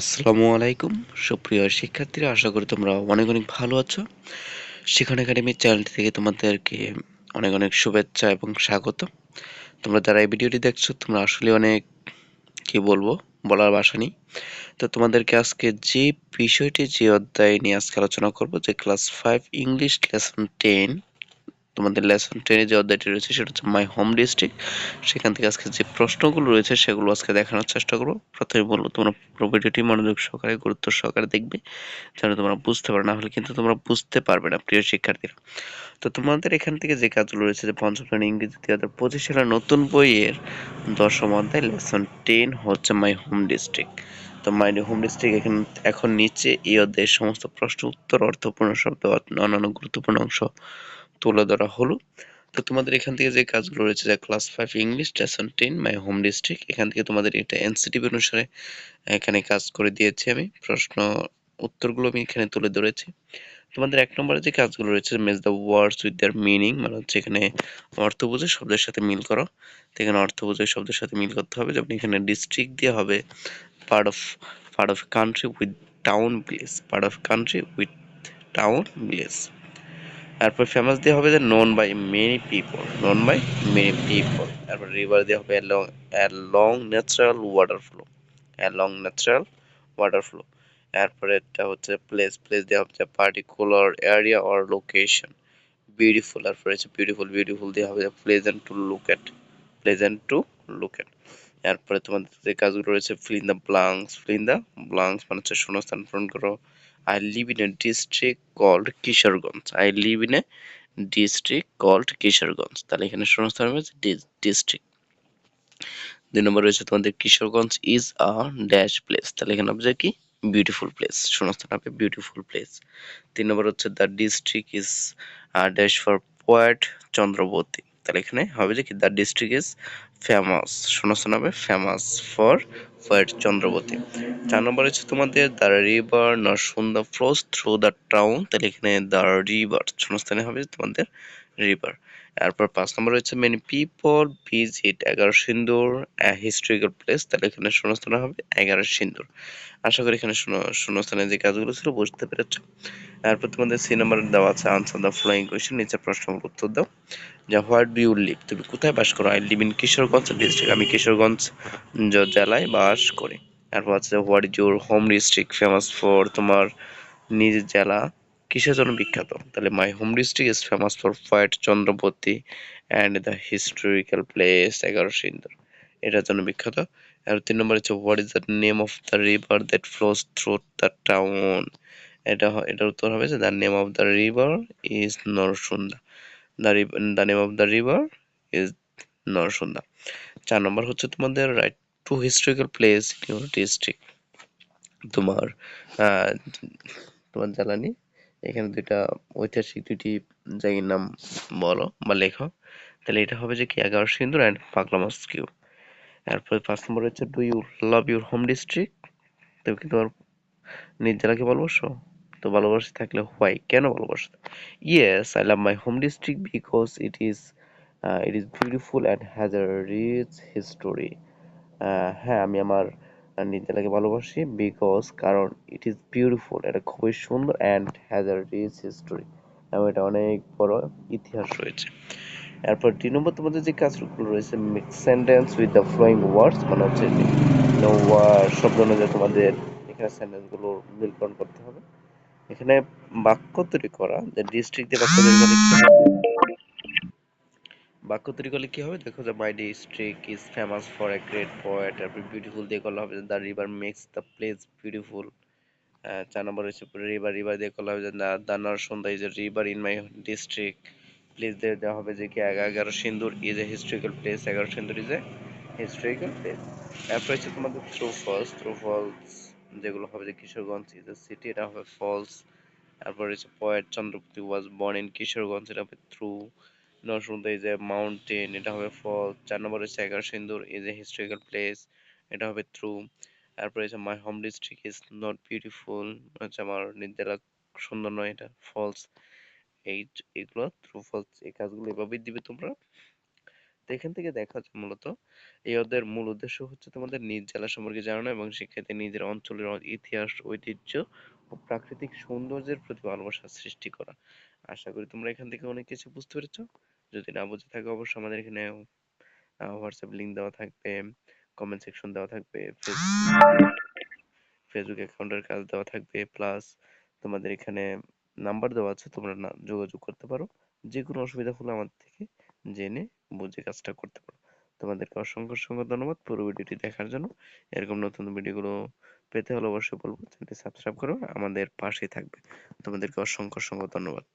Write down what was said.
আসসালামু আলাইকুম। সুপ্রিয় শিক্ষার্থীরা, আশা করি তোমরা অনেক অনেক ভালো আছো। শিখন একাডেমি চ্যানেল থেকে তোমাদেরকে অনেক অনেক শুভেচ্ছা এবং স্বাগত। তোমরা যারা এই ভিডিওটি দেখছ, তোমরা আসলে অনেক, কি বলব, বলার ভাষা নেই। তো তোমাদেরকে আজকে যে বিষয়টি, যে অধ্যায় নিয়ে আজকে আলোচনা করব, যে class five English lesson ten তোমাদের লেসন টেনে যে অধ্যায়টি রয়েছে সেটা হচ্ছে মাই হোম ডিস্ট্রিক্ট সেখান থেকে আজকে যে প্রশ্নগুলো রয়েছে সেগুলো আজকে দেখানোর চেষ্টা করব। প্রথমে বলব, তোমরা পুরো ভিডিওটি মনোযোগ সহকারে, গুরুত্ব সহকারে দেখবে, যেন তোমরা বুঝতে পারো। না হলে কিন্তু তোমরা বুঝতে পারবে না, প্রিয় শিক্ষার্থীরা। তো তোমাদের এখান থেকে যে কাজগুলো রয়েছে, যে পঞ্চম শ্রেণি ইংরেজি দুই হাজার পঁচিশ সালের নতুন বইয়ের দশম অধ্যায় লেসন টেন হচ্ছে মাই হোম ডিস্ট্রিক্ট তো মাই হোম ডিস্ট্রিক্ট এখন এখন নিচে এই অধ্যায়ের সমস্ত প্রশ্ন, উত্তর, অর্থপূর্ণ শব্দ, অন্যান্য গুরুত্বপূর্ণ অংশ তুলে ধরা হলো। তো তোমাদের এখান থেকে যে কাজগুলো রয়েছে, যে class five English lesson ten my home district এখান থেকে তোমাদের এটা এনসিটিভি অনুসারে এখানে কাজ করে দিয়েছি আমি। প্রশ্ন, উত্তরগুলো আমি এখানে তুলে ধরেছি। তোমাদের এক নম্বরে যে কাজগুলো রয়েছে match the words with their meaning মানে হচ্ছে এখানে অর্থ বুঝে শব্দের সাথে মিল করো। তো এখানে অর্থ বুঝে শব্দের সাথে মিল করতে হবে, যেমন এখানে ডিস্ট্রিক্ট দিয়ে হবে part of part of country with town village part of country with town village তারপর ফেমাস দিয়ে হবে যে known by many people known by many people তারপর রিভার দিয়ে হবে along along natural water flow along natural water flow এরপরে এটা হচ্ছে প্লেস প্লেস দেওয়া হচ্ছে particular area or location beautiful তারপরে হচ্ছে বিউটিফুল বিউটিফুল দিয়ে হবে pleasant to look at pleasant to look at এরপরে তোমাদের যে কাজগুলো রয়েছে fill the blanks fill the blanks মানে হচ্ছে শূন্যস্থান পূরণ করো। I live in a district called Kishoreganj I live in a district called Kishoreganj তাহলে এখানে শূন্যস্থান রয়েছে ডিস্ট্রিক্ট দুই নম্বর রয়েছে তোমাদের Kishoreganj is a dash place তাহলে এখানে হবে কি? বিউটিফুল প্লেস শূন্যস্থান হবে বিউটিফুল প্লেস তিন নম্বর হচ্ছে the district is dash for poet Chandrabati তাহলে এখানে হবে যে কি? দ্য ডিস্ট্রিক্ট ইজ ফেমাস শূন্যস্থান হবে ফেমাস ফর ফয়েট চন্দ্রবতী। চার নম্বর হচ্ছে তোমাদের the river Narsunda flows through the town তাহলে এখানে দ্য রিভার শূন্যস্থানে হবে তোমাদের রিভার এরপর পাঁচ নম্বর হচ্ছে মেনি পিপল ভিজিট এগারো সিন্দুর হিস্টোরিক্যাল প্লেস তাহলে এখানে শূন্যস্থানে হবে এগারো সিন্দুর। আশা করি এখানে শূন্যস্থানে যে কাজগুলো ছিল বুঝতে পেরেছ। এরপর তোমাদের সি নাম্বার দেওয়া আছে আনসার দ্য ফ্লোয়িং কোয়েশ্চেন নিচের প্রশ্নগুলো উত্তর দাও। যে হোয়াট ডু ইউ লিভ তুমি কোথায় বাস করো? I live in Kishoreganj district আমি কিশোরগঞ্জ জেলায় বাস করি। তারপর আছে what is your home district famous for তোমার নিজ জেলা? কিসের জন্য বিখ্যাত? তাহলে my home district is famous for fight Chandrapati and the historical place Egarosindur এটার জন্য বিখ্যাত। আর তিন নম্বর হচ্ছে what is the name of the river that flows through the town এটা এটার উত্তর হবে যে the name of the river is Narsunda the the name of the river is Narsunda চার নম্বর হচ্ছে তোমাদের right to historical place in your district তোমার তোমার জ্বালানি এখানে দুইটা ঐতিহাসিক দুইটি জায়গার নাম বলো বা লেখো। তাহলে এটা হবে যে কি? এগারো সিন্দুর অ্যান্ড পাগলা মস্কিউ। এরপরে পাঁচ নম্বর হচ্ছে do you love your home district তুমি কি তোমার নিজ জেলাকে ভালোবাসো? তো ভালোবাসে থাকলে হোয়াই কেন ভালোবাসো? Yes I love my home district because it is it is beautiful and has a rich history হ্যাঁ আমি আমার নিজ জেলাকে ভালোবাসি বিকজ কারণ ইট ইজ বিউটিফুল এটা খুবই সুন্দর and has a rich history এবং এটা অনেক বড় ইতিহাস রয়েছে। এরপর দুই নম্বর তোমাদের যে কাজগুলো রয়েছে mix sentence with the flowing words মানে হচ্ছে শব্দ অনুযায়ী তোমাদের এখানে সেন্টেন্সগুলো মিলকরণ করতে হবে। এখানে বাক্য তৈরি করা যে ডিস্ট্রিক্ট দিয়ে বাক্য তৈরি করলে বাক্য তৈরি করলে কি হবে? দেখো যে my district is famous for a great poet তারপর বিউটিফুল দিয়ে করলে হবে the river makes the place beautiful চার নম্বর হচ্ছে রিভার রিভার দিয়ে করলে হবে যে the Narsunda is a river in my district place দিয়ে দেওয়া হবে যে কি Egarosindur is a historical place Egarosindur is a historical place তারপর হচ্ছে তোমাদের থ্রু ফলস থ্রু ফলস যেগুলো হবে যে কিশোরগঞ্জ ইজ এ সিটি এটা হবে ফলস তারপর হচ্ছে poet Chandrapati was born in Kishoreganj, এটা হবে through Narsunda is a mountain এটা হবে ফল চার নম্বর হচ্ছে Egarosindur is a historical place এটা হবে থ্রু তারপরে হচ্ছে my home district is not beautiful হচ্ছে আমার নির্দেলা সুন্দর নয়, এটা ফলস এই এগুলো থ্রু ফলস এই কাজগুলো এভাবেই দিবে তোমরা। এখান থেকে দেখা যায় মূলত। এই ওদের মূল উদ্দেশ্য হচ্ছে তোমাদের নিজ জেলা সম্পর্কে জানানো এবং শিক্ষার্থী নিজের অঞ্চলের ইতিহাস, ঐতিহ্য ও প্রাকৃতিক সৌন্দর্যের প্রতি ভালোবাসা সৃষ্টি করা। আশা করি তোমরা এখান থেকে অনেক কিছু বুঝতে পেরেছ। যদি না বুঝে থাকো অবশ্যই আমাদের এখানে হোয়াটসঅ্যাপ লিংক দেওয়া থাকবে কমেন্ট সেকশন দেওয়া থাকবে ফেসবুক অ্যাকাউন্টের কাজ দেওয়া থাকবে প্লাস তোমাদের এখানে নাম্বার দেওয়া আছে, তোমরা যোগাযোগ করতে পারো। যে কোনো অসুবিধা হলে আমাদের থেকে জেনে বুঝে কাজটা করতে পারো। তোমাদেরকে অসংখ্য অসংখ্য ধন্যবাদ। পুরো ভিডিওটি দেখার জন্য। এরকম নতুন ভিডিওগুলো পেতে হলে অবশ্যই বলব, চ্যানেলটি সাবস্ক্রাইব করো, আমাদের পাশেই থাকবে। তোমাদেরকে অসংখ্য অসংখ্য ধন্যবাদ।